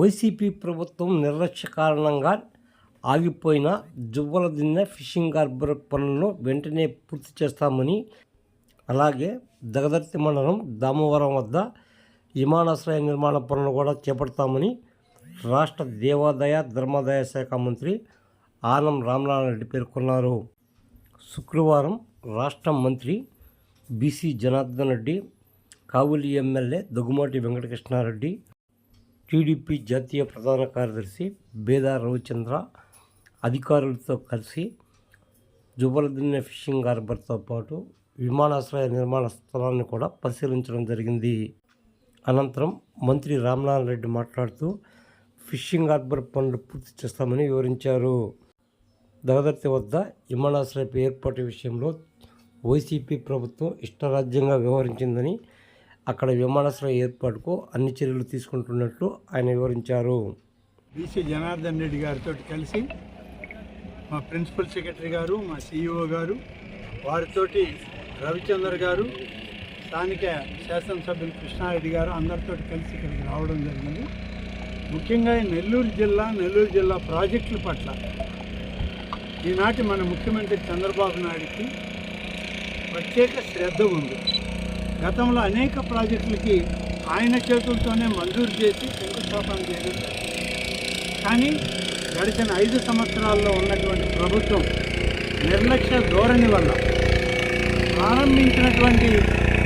YCP ప్రభుత్వం నిర్లక్ష్య కారణంగా ఆగిపోయిన జువ్వల దిన్న ఫిషింగ్ హార్బర్ పనులను వెంటనే పూర్తి చేస్తామని అలాగే దగదర్తి మండలం దామవరం వద్ద విమానాశ్రయ నిర్మాణ పనులు కూడా చేపడతామని రాష్ట్ర దేవాదాయ ధర్మాదాయ శాఖ మంత్రి ఆనం రామనారాయణ రెడ్డి పేర్కొన్నారు. శుక్రవారం రాష్ట్ర మంత్రి BC Janardhan Reddy Kavali MLA Daggumati Venkatakrishnareddy TDP జాతీయ ప్రధాన కార్యదర్శి బేదా రవిచంద్ర అధికారులతో కలిసి జుబలదిన్నె ఫిషింగ్ హార్బర్తో పాటు విమానాశ్రయ నిర్మాణ స్థలాన్ని కూడా పరిశీలించడం జరిగింది. అనంతరం మంత్రి రామ్నాథ్ రెడ్డి మాట్లాడుతూ ఫిషింగ్ హార్బర్ పనులు పూర్తి చేస్తామని వివరించారు. దగదర్తి వద్ద విమానాశ్రయపు ఏర్పాటు విషయంలో వైసీపీ ప్రభుత్వం ఇష్టరాజ్యంగా వ్యవహరించిందని అక్కడ విమానాశ్రయ ఏర్పాటుకు అన్ని చర్యలు తీసుకుంటున్నట్లు ఆయన వివరించారు. బీసీ జనార్దన్ రెడ్డి గారితో కలిసి మా ప్రిన్సిపల్ సెక్రటరీ గారు మా సిఇఓ గారు వారితోటి రవిచంద్ర గారు స్థానిక శాసనసభ్యులు కృష్ణారెడ్డి గారు అందరితో కలిసి ఇక్కడికి రావడం జరిగింది. ముఖ్యంగా నెల్లూరు జిల్లా నెల్లూరు జిల్లా ప్రాజెక్టుల పట్ల ఈనాటి మన ముఖ్యమంత్రి చంద్రబాబు నాయుడికి ప్రత్యేక శ్రద్ధ ఉంది. గతంలో అనేక ప్రాజెక్టులకి ఆయన చేతులతోనే మంజూరు చేసి శంకుస్థాపన చేయడం. కానీ గడిచిన ఐదు సంవత్సరాల్లో ఉన్నటువంటి ప్రభుత్వం నిర్లక్ష్య ధోరణి వల్ల ప్రారంభించినటువంటి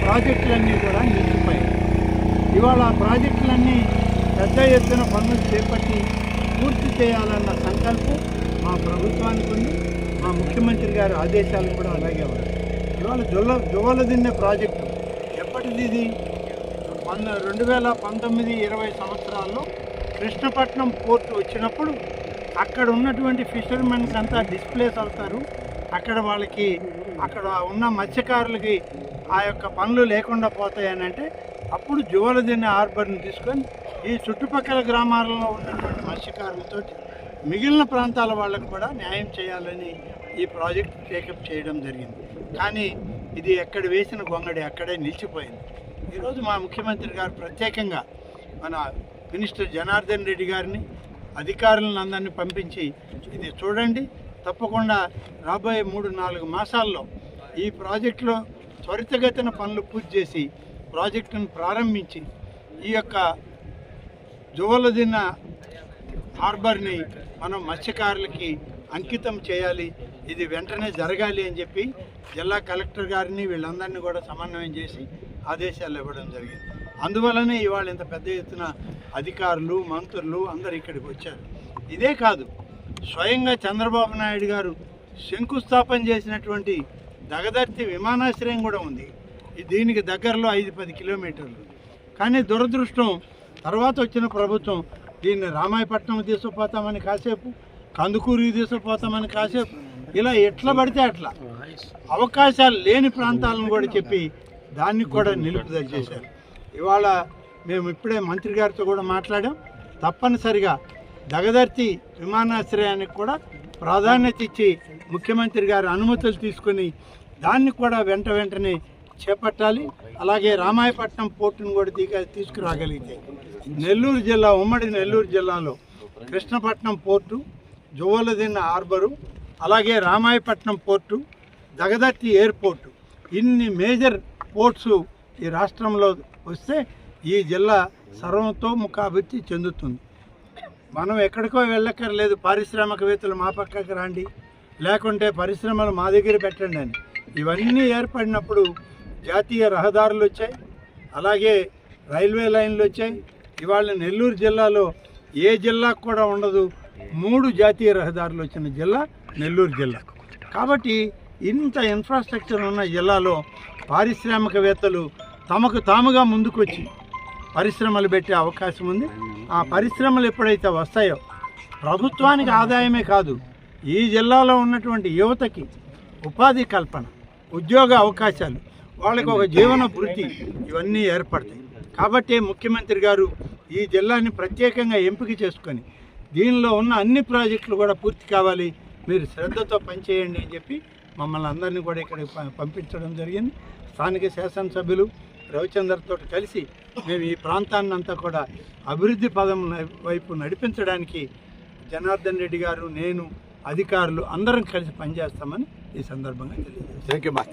ప్రాజెక్టులన్నీ కూడా నిలిచిపోయాయి. ఇవాళ ఆ ప్రాజెక్టులన్నీ పెద్ద ఎత్తున పనులు చేపట్టి పూర్తి చేయాలన్న సంకల్పం మా ప్రభుత్వానికి ఉంది. మా ముఖ్యమంత్రి గారి ఆదేశాలు కూడా అలాగే ఉన్నాయి. ఇవాళ జొల్ల జువ్వల ప్రాజెక్టు ఎప్పటిది ఇది పంద రెండు వేల పంతొమ్మిది ఇరవై సంవత్సరాల్లో కృష్ణపట్నం పోర్ట్ వచ్చినప్పుడు అక్కడ ఉన్నటువంటి ఫిషర్మెన్స్ అంతా డిస్ప్లేస్ అవుతారు అక్కడ వాళ్ళకి అక్కడ ఉన్న మత్స్యకారులకి ఆ యొక్క పనులు లేకుండా పోతాయని అంటే అప్పుడు జువలదిన్న హార్బర్ని తీసుకొని ఈ చుట్టుపక్కల గ్రామాలలో ఉన్నటువంటి మత్స్యకారులతో మిగిలిన ప్రాంతాల వాళ్ళకు కూడా న్యాయం చేయాలని ఈ ప్రాజెక్ట్ టేకప్ చేయడం జరిగింది. కానీ ఇది ఎక్కడ వేసిన గొంగడి అక్కడే నిలిచిపోయింది. ఈరోజు మా ముఖ్యమంత్రి గారు ప్రత్యేకంగా మన మినిస్టర్ జనార్దన్ రెడ్డి గారిని అధికారులను అందరినీ పంపించి ఇది చూడండి. తప్పకుండా రాబోయే మూడు నాలుగు మాసాల్లో ఈ ప్రాజెక్టులో త్వరితగతిన పనులు పూర్తి చేసి ప్రాజెక్టును ప్రారంభించి ఈ యొక్క జువలదిన్న హార్బర్ని మనం మత్స్యకారులకి అంకితం చేయాలి. ఇది వెంటనే జరగాలి అని చెప్పి జిల్లా కలెక్టర్ గారిని వీళ్ళందరినీ కూడా సమన్వయం చేసి ఆదేశాలు ఇవ్వడం జరిగింది. అందువలనే ఇవాళ ఇంత పెద్ద ఎత్తున అధికారులు మంత్రులు అందరు ఇక్కడికి వచ్చారు. ఇదే కాదు స్వయంగా చంద్రబాబు నాయుడు గారు శంకుస్థాపన చేసినటువంటి దగదర్తి విమానాశ్రయం కూడా ఉంది. దీనికి దగ్గరలో ఐదు పది కిలోమీటర్లు. కానీ దురదృష్టం తర్వాత వచ్చిన ప్రభుత్వం దీన్ని రామాయపట్నం తీసుకుపోతామని కాసేపు కందుకూరుకి తీసుకుపోతామని కాసేపు ఇలా ఎట్లా పడితే అట్లా. అవకాశాలు లేని ప్రాంతాలను కూడా చెప్పి దాన్ని కూడా నిలుపుదల చేశారు. ఇవాళ మేము ఇప్పుడే మంత్రి గారితో కూడా మాట్లాడాం. తప్పనిసరిగా దగదర్తి విమానాశ్రయానికి కూడా ప్రాధాన్యత ఇచ్చి ముఖ్యమంత్రి గారి అనుమతులు తీసుకొని దాన్ని కూడా వెంట వెంటనే చేపట్టాలి. అలాగే రామాయపట్నం పోర్టును కూడా దిగ తీసుకురాగలిగితే నెల్లూరు జిల్లా ఉమ్మడి నెల్లూరు జిల్లాలో కృష్ణపట్నం పోర్టు జువ్వలదిన్న హార్బరు అలాగే రామాయపట్నం పోర్టు దగదర్తి ఎయిర్పోర్టు ఇన్ని మేజర్ పోర్ట్స్ ఈ రాష్ట్రంలో వస్తే ఈ జిల్లా సర్వంతో ముఖాభివృద్ధి చెందుతుంది. మనం ఎక్కడికో వెళ్ళక్కర్లేదు పారిశ్రామికవేత్తలు మా పక్కకి రండి లేకుంటే పరిశ్రమలు మా దగ్గర పెట్టండి అని. ఇవన్నీ ఏర్పడినప్పుడు జాతీయ రహదారులు వచ్చాయి అలాగే రైల్వే లైన్లు వచ్చాయి. ఇవాళ నెల్లూరు జిల్లాలో ఏ జిల్లాకు కూడా ఉండదు మూడు జాతీయ రహదారులు వచ్చిన జిల్లా నెల్లూరు జిల్లా. కాబట్టి ఇంత ఇన్ఫ్రాస్ట్రక్చర్ ఉన్న జిల్లాలో పారిశ్రామికవేత్తలు తమకు తాముగా ముందుకొచ్చి పరిశ్రమలు పెట్టే అవకాశం ఉంది. ఆ పరిశ్రమలు ఎప్పుడైతే వస్తాయో ప్రభుత్వానికి ఆదాయమే కాదు ఈ జిల్లాలో ఉన్నటువంటి యువతకి ఉపాధి కల్పన ఉద్యోగ అవకాశాలు వాళ్ళకి ఒక జీవన వృత్తి ఇవన్నీ ఏర్పడతాయి. కాబట్టి ముఖ్యమంత్రి గారు ఈ జిల్లాని ప్రత్యేకంగా ఎంపిక చేసుకొని దీనిలో ఉన్న అన్ని ప్రాజెక్టులు కూడా పూర్తి కావాలి. మీరు శ్రద్ధతో పనిచేయండి అని చెప్పి మమ్మల్ని అందరినీ కూడా ఇక్కడికి ప- పంపించడం జరిగింది. స్థానిక శాసనసభ్యులు రవిచందర్తో కలిసి మేము ఈ ప్రాంతాన్ని అంతా కూడా అభివృద్ధి పదం వైపు నడిపించడానికి జనార్దన్ రెడ్డి గారు నేను అధికారులు అందరం కలిసి పనిచేస్తామని ఈ సందర్భంగా తెలియజేస్తాను థ్యాంక్ యూ మా